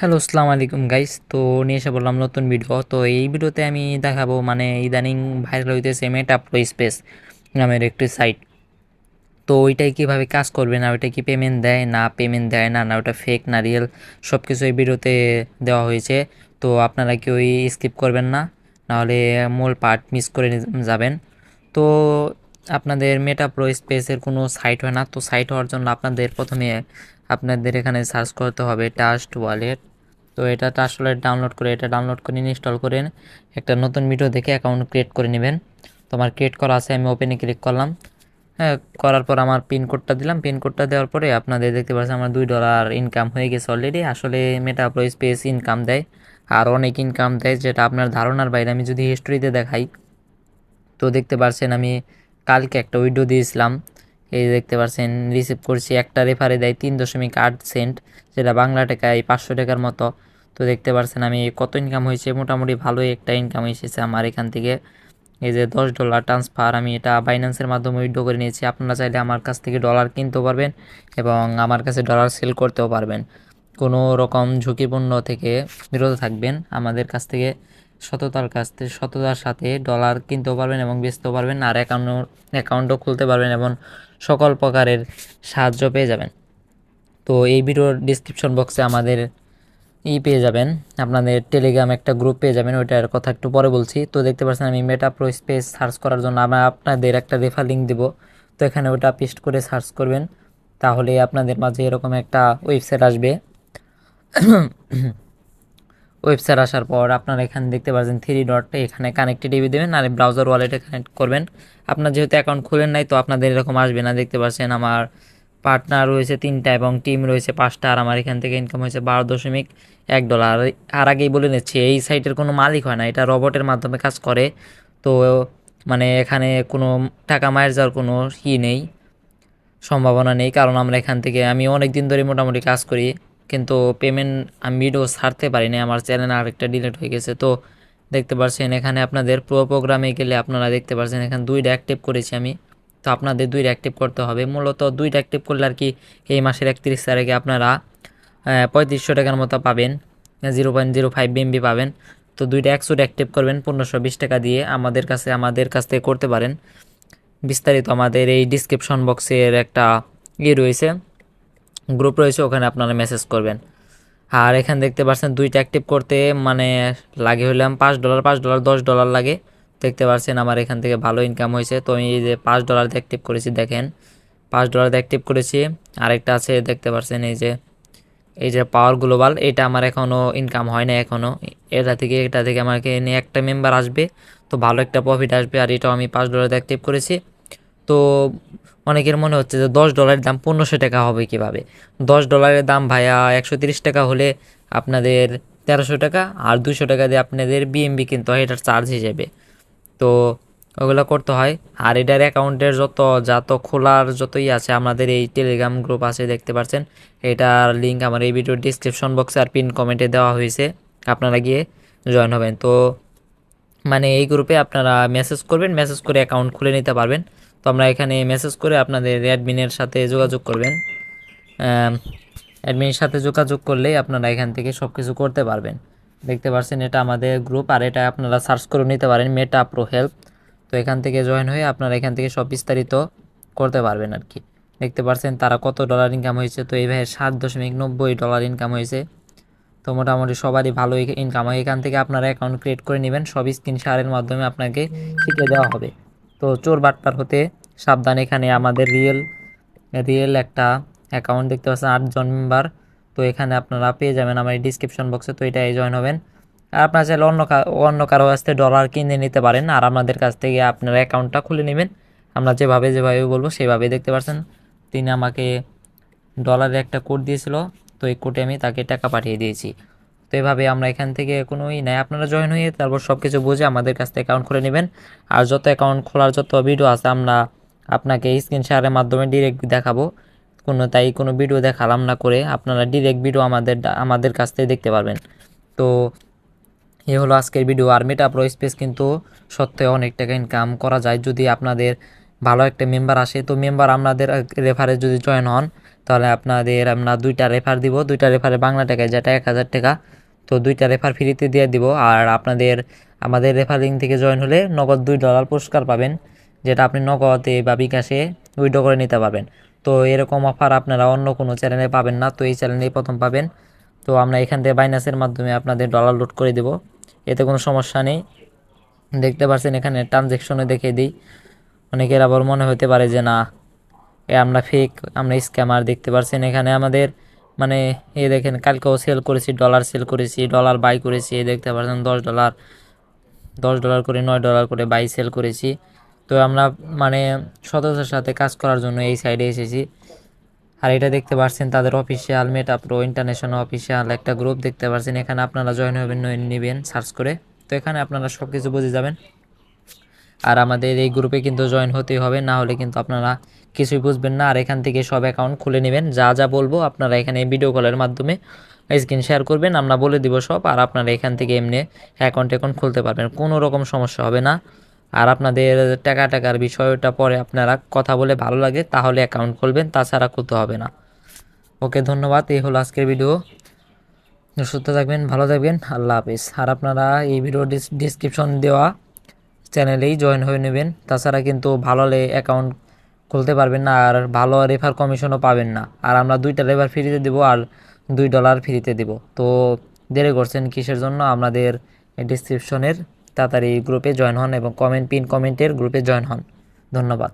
Hello আসসালামু আলাইকুম guys তো নিয়ে এসে বললাম নতুন ভিডিও তো এই ভিডিওতে আমি দেখাবো মানে ইদানিং ভাইরাল হইতেছে মেটা প্রো স্পেস নামের একটি সাইট তো ওইটাই কীভাবে কাজ করবে না, ওইটা কি পেমেন্ট দেয় না পেমেন্ট দেয় না না ওটা ফেক না রিয়েল সব কিছু এই ভিডিওতে দেওয়া হয়েছে। তো আপনারা কেউ স্কিপ করবেন না, নাহলে মূল পার্ট মিস করে যাবেন। তো আপনাদের মেটা প্রো স্পেসের কোনো সাইট হয় না। তো সাইট হওয়ার জন্য আপনাদের প্রথমে আপনাদের এখানে সার্চ করতে হবে টাস্ট ওয়ালেট তো এটা ওয়ালেট ডাউনলোড করে, এটা ডাউনলোড করে ইনস্টল করেন। একটা নতুন ভিডিও দেখে অ্যাকাউন্ট ক্রিয়েট করে নেবেন। তো আমার ক্রিয়েট করা আছে, আমি ওপেনে ক্লিক করলাম। হ্যাঁ করার পর আমার পিন কোডটা দিলাম। পিন কোডটা দেওয়ার পরে আপনাদের দেখতে পাচ্ছেন আমার দুই ডলার ইনকাম হয়ে গেছে অলরেডি আসলে মেটা প্রো স্পেস ইনকাম দেয়, আর অনেক ইনকাম দেয়, যেটা আপনার ধারণার বাইরে। আমি যদি হিস্টোরিতে দেখাই, তো দেখতে পারছেন আমি কালকে একটা উইডিও দিয়েছিলাম। এই দেখতে পারছেন রিসিভ করছি। একটা রেফারে দেয় তিন দশমিক আট সেন্ট যেটা বাংলা টাকায় পাঁচশো টাকার মতো। তো দেখতে পারছেন আমি কত ইনকাম হয়েছে, মোটামুটি ভালোই একটা ইনকাম এসেছে আমার এখান থেকে। এই যে দশ ডলার ট্রান্সফার আমি এটা বাইন্যান্সের মাধ্যমে উইড্রো করে নিয়েছি। আপনারা চাইলে আমার কাছ থেকে ডলার কিনতেও পারবেন এবং আমার কাছে ডলার সেল করতেও পারবেন। কোনো রকম ঝুঁকিপূর্ণ থেকে বিরত থাকবেন। আমাদের কাছ থেকে সততার কাছ থেকে, সততার সাথে ডলার কিনতেও পারবেন এবং বেচতেও পারবেন আর অ্যাকাউন্ট অ্যাকাউন্টও খুলতে পারবেন এবং সকল প্রকারের সাহায্য পেয়ে যাবেন। তো এই ভিডিওর ডিসক্রিপশন বক্সে আমাদের ই পেয়ে যাবেন। আপনাদের টেলিগ্রাম একটা গ্রুপ পেয়ে যাবেন, ওইটার কথা একটু পরে বলছি। তো দেখতে পাচ্ছেন আমি মেটা প্রো স্পেস সার্চ করার জন্য আমরা আপনাদের একটা রেফার লিঙ্ক দিব। তো এখানে ওটা পেস্ট করে সার্চ করবেন। তাহলে আপনাদের মাঝে এরকম একটা ওয়েবসাইট আসবে। ওয়েবসাইট আসার পর আপনারা এখানে দেখতে পাচ্ছেন থ্রি ডট এখানে কানেক্টেড দেবেন আর ব্রাউজার ওয়ালেটে কানেক্ট করবেন। আপনার যেহেতু অ্যাকাউন্ট খুলেন নাই, তো আপনাদের এরকম আসবে না। দেখতে পাচ্ছেন আমার পার্টনার রয়েছে তিনটা এবং টিম রয়েছে পাঁচটা আর আমার এখান থেকে ইনকাম হয়েছে বারো দশমিক এক ডলার আর আগেই বলে নিচ্ছি, এই সাইটের কোনো মালিক হয় না, এটা রবটের মাধ্যমে কাজ করে। তো মানে এখানে কোনো টাকা মায়ের যাওয়ার কোনো ই নেই, সম্ভাবনা নেই, কারণ আমরা এখান থেকে, আমি অনেক দিন ধরে মোটামুটি কাজ করি, কিন্তু পেমেন্ট আমি ভিডিও ছাড়তে পারিনি, আমার চ্যানেল আরেকটা ডিলিট হয়ে গেছে। তো, দেখতে পাচ্ছেন এখানে আপনাদের প্রো প্রোগ্রামে গেলে আপনারা দেখতে পাচ্ছেন এখানে দুইটা অ্যাক্টিভ করেছি আমি। তো আপনাদের দুইটা অ্যাক্টিভ করতে হবে। মূলত দুইটা অ্যাক্টিভ করলে আর কি এই মাসের একত্রিশ তারিখে আপনারা পঁয়ত্রিশশো টাকার মতো পাবেন, zero point zero five BNB পাবেন। তো দুইটা একশোটা অ্যাক্টিভ করবেন, পনেরোশো বিশ টাকা দিয়ে আমাদের কাছে, আমাদের কাছ থেকে করতে পারেন। বিস্তারিত আমাদের এই ডিসক্রিপশন বক্সের একটা ইয়ে রয়েছে গ্রুপ রয়েছে, ওখানে আপনারা মেসেজ করবেন। আর এখানে দেখতে পাচ্ছেন দুইটা অ্যাক্টিভ করতে মানে লাগে হইলাম পাঁচ ডলার পাঁচ ডলার দশ ডলার লাগে। দেখতে পাচ্ছেন আমার এখান থেকে ভালো ইনকাম হয়েছে। তো আমি এই যে পাঁচ ডলার অ্যাক্টিভ করেছি, দেখেন। পাঁচ ডলার অ্যাক্টিভ করেছি। আরেকটা আছে, দেখতে পাচ্ছেন এই যে এই যে পাওয়ার গ্লোবাল এটা আমার এখনও ইনকাম হয় না এখনও এটা থেকে এটা থেকে আমাকে নিয়ে একটা মেম্বার আসবে, তো ভালো একটা প্রফিট আসবে। আর এটাও আমি পাঁচ ডলার অ্যাক্টিভ করেছি। তো অনেকের মনে হচ্ছে যে দশ ডলারের দাম পনেরোশো টাকা হবে কীভাবে? দশ ডলারের দাম ভাইয়া একশো তিরিশ টাকা হলে আপনাদের তেরোশো টাকা, আর দুশো টাকা দিয়ে আপনাদের বিএমবি কিনতে হয়, এটার চার্জ হিসেবে। তো ওগুলো করতে হয়। আর এটার অ্যাকাউন্টের যত যত খোলার যতই আছে, আমাদের এই টেলিগ্রাম গ্রুপ আছে, দেখতে পাচ্ছেন এটার লিঙ্ক আমার এই ভিডিওর ডিসক্রিপশন বক্সে আর পিন কমেন্টে দেওয়া হয়েছে। আপনারা গিয়ে জয়েন হবেন। তো মানে এই গ্রুপে আপনারা মেসেজ করবেন মেসেজ করে অ্যাকাউন্ট খুলে নিতে পারবেন। তো আমরা এখানে মেসেজ করে আপনাদের অ্যাডমিনের সাথে যোগাযোগ করবেন। অ্যাডমিনের সাথে যোগাযোগ করলেই আপনারা এখান থেকে সব কিছু করতে পারবেন। দেখতে পাচ্ছেন এটা আমাদের গ্রুপ আর এটা আপনারা সার্চ করে নিতে পারেন মেটা প্রো হেল্প তো এখান থেকে জয়েন হয়ে আপনারা এখান থেকে সব বিস্তারিত করতে পারবেন আর কি। দেখতে পাচ্ছেন তারা কত ডলার ইনকাম হয়েছে? তো এই ভাইয়ের সাত দশমিক নব্বই ডলার ইনকাম হয়েছে। তো মোটামুটি সবারই ভালো ইনকাম হয় এখান থেকে আপনারা অ্যাকাউন্ট ক্রিয়েট করে নেবেন, সব স্ক্রিন শেয়ারের মাধ্যমে আপনাকে শিখিয়ে দেওয়া হবে। তো চোর বাটপার হতে সাবধান, এখানে আমাদের রিয়েল রিয়েল একটা অ্যাকাউন্ট দেখতে পাচ্ছেন, আটজন মেম্বার তো এখানে আপনারা পেয়ে যাবেন আমার এই ডিসক্রিপশন বক্সে তো এটাই জয়েন হবেন। আর আপনারা চাইলে অন্য অন্য কারও কাছ থেকে ডলার কিনে নিতে পারেন, আর আমাদের কাছ থেকে আপনারা অ্যাকাউন্টটা খুলে নেবেন। আমরা যেভাবে যেভাবে বলব সেভাবে দেখতে পাচ্ছেন তিনি আমাকে ডলারের একটা কোড দিয়েছিল, তো এই কোডে আমি তাকে টাকা পাঠিয়ে দিয়েছি। তো এভাবে আমরা এখান থেকে কোনো ই নাই। আপনারা জয়েন হয়ে তারপর সব কিছু বুঝে আমাদের কাছ থেকে অ্যাকাউন্ট খুলে নেবেন। আর যত অ্যাকাউন্ট খোলার যত ভিডিও আছে, আমরা আপনাকে স্ক্রিন শেয়ারের মাধ্যমে ডিরেক্ট দেখাবো। কোনো তাই কোনো ভিডিও দেখালাম না করে আপনারা ডিরেক্ট ভিডিও আমাদের আমাদের কাছ থেকে দেখতে পারবেন। তো এ হলো আজকের ভিডিও আর মেটা প্রো স্পেস কিন্তু সত্যি অনেক টাকা ইনকাম করা যায়। যদি আপনাদের ভালো একটা মেম্বার আসে, তো মেম্বার আপনাদের রেফারে যদি জয়েন হন, তাহলে আপনাদের আমরা দুইটা রেফার দিব। দুইটা রেফারে বাংলা টাকায় যেটা এক হাজার টাকা, তো দুইটা রেফার ফ্রিতে দিয়ে দিব। আর আপনাদের, আমাদের রেফারিং থেকে জয়েন হলে নগদ দুই ডলার পুরস্কার পাবেন, যেটা আপনি নগদে বা বিকাশে উইড্রো করে নিতে পারবেন। তো এরকম অফার আপনারা অন্য কোনো চ্যানেলে পাবেন না, তো এই চ্যানেলেই প্রথম পাবেন। তো আমরা এখান থেকে বাইনাসের মাধ্যমে আপনাদের ডলার লোড করে দেব। এতে কোনো সমস্যা নেই। দেখতে পাচ্ছেন এখানে ট্রানজ্যাকশনে দেখে দিই। অনেকের আবার মনে হতে পারে যে, না, এ আমরা ফেক আমরা স্ক্যামার দেখতে পাচ্ছেন এখানে আমাদের মানে এ দেখেন, কালকেও সেল করেছি ডলার সেল করেছি ডলার বাই করেছি। দেখতে পাচ্ছেন দশ ডলার দশ ডলার করে, নয় ডলার করে বাই সেল করেছি। তো আমরা মানে সততার সাথে কাজ করার জন্য এই সাইডে এসেছি। আর এটা দেখতে পাচ্ছেন তাদের official Meta Pro international official একটা গ্রুপ দেখতে পাচ্ছেন এখানে আপনারা জয়েন হবেন নেবেন সার্চ করে। তো এখানে আপনারা সব কিছু বুঝে যাবেন। আর আমাদের এই গ্রুপে কিন্তু জয়েন হতেই হবে, না হলে কিন্তু আপনারা কিছুই বুঝবেন না। আর এখান থেকে সব অ্যাকাউন্ট খুলে নেবেন। যা যা বলব আপনারা এখানে ভিডিও কলের মাধ্যমে স্ক্রিন শেয়ার করবেন। আমরা বলে দিব সব। আর আপনারা এখান থেকে এমনি অ্যাকাউন্ট অ্যাকাউন্ট খুলতে পারবেন। কোনো রকম সমস্যা হবে না। আর আপনাদের টাকা টাকার বিষয়টা পরে আপনারা কথা বলে ভালো লাগে, তাহলে অ্যাকাউন্ট খুলবেন, তাছাড়া খুলতে হবে না। ওকে, ধন্যবাদ। এই হলো আজকের ভিডিও সুস্থ থাকবেন, ভালো থাকবেন। আল্লাহ হাফিজ। আর আপনারা এই ভিডিও ডিসক্রিপশন দেওয়া চ্যানেলেই জয়েন হয়ে নেবেন। তাছাড়া কিন্তু ভালো অ্যাকাউন্ট খুলতে পারবেন না, আর ভালো রেফার কমিশনও পাবেন না। আর আমরা দুইটা রেফার ফ্রিতে দেবো, আর দুই ডলার ফ্রিতে দেবো। তো দেরি করছেন কিসের জন্য? আমাদের ডিসক্রিপশনের তাড়াতাড়ি গ্রুপে জয়েন হন এবং কমেন্ট পিন কমেন্টের গ্রুপে জয়েন হন। ধন্যবাদ।